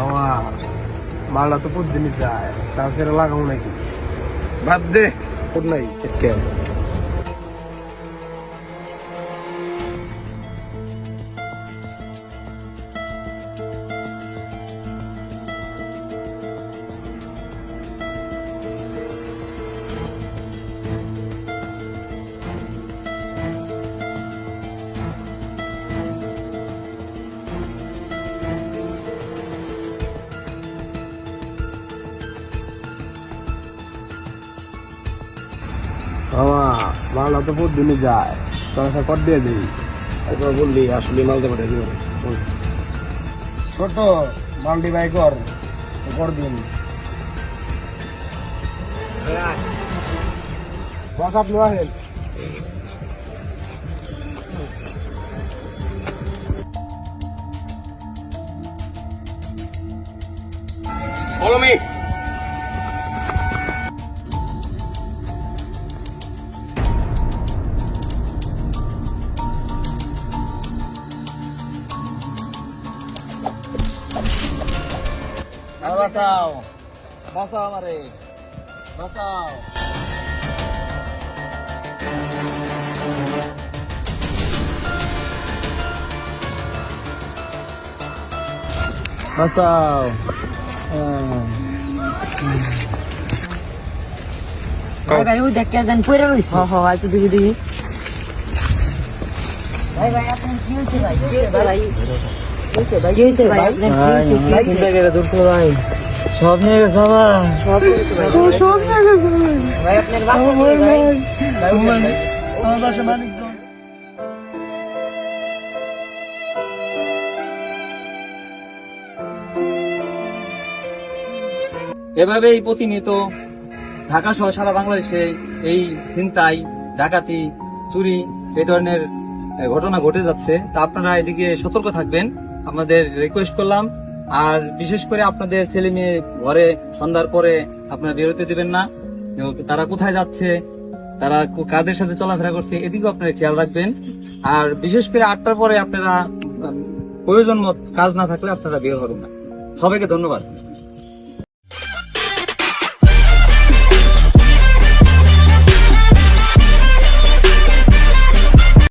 আমার মালটা তো প্রতিদিনই যায়। তাছাড়া লাগাবো নাকি? বাদ দে। নাই? স্ক্যাম। আমার মালটা তো প্রতিদিনই যায়। তাছাড়া কট দিয়ে দিই? একবার বললি আসলে মাল দেবো? কি ছোট মালটি বাই কর কর দিন। বস আপনি আসেন। Follow me. বাঁচাও বাঁচাও আমারে বাঁচাও বাঁচাও ভাই ভাই ওই দেখ কে জানি পড়ে রইছে হ্যাঁ হ্যাঁ আচ্ছা দেখি দেখি ভাই ভাই আপনার কি হয়েছে ভাই কি হয়েছে ভাই সব নিয়ে গেছে আমার সব নিয়ে গেছে ভাই আপনার বাসা আমার বাসা এভাবেই প্রতিনিয়ত ঢাকা সহ সারা বাংলাদেশে এই ছিনতাই ডাকাতি চুরি সেই ধরনের ঘটনা ঘটে যাচ্ছে। তা আপনারা এদিকে সতর্ক থাকবেন। আমাদের রিকোয়েস্ট করলাম। আর বিশেষ করে আপনাদের ছেলে মেয়ে ঘরে সন্ধ্যার পরে আপনারা বেরোতে দেবেন না। তারা কোথায় যাচ্ছে, তারা কাদের সাথে চলাফেরা করছে, এদিকেও আপনারা খেয়াল রাখবেন। আর বিশেষ করে আটটার পরে আপনারা প্রয়োজন মত কাজ না থাকলে আপনারা বের হবেন না। সবাইকে ধন্যবাদ।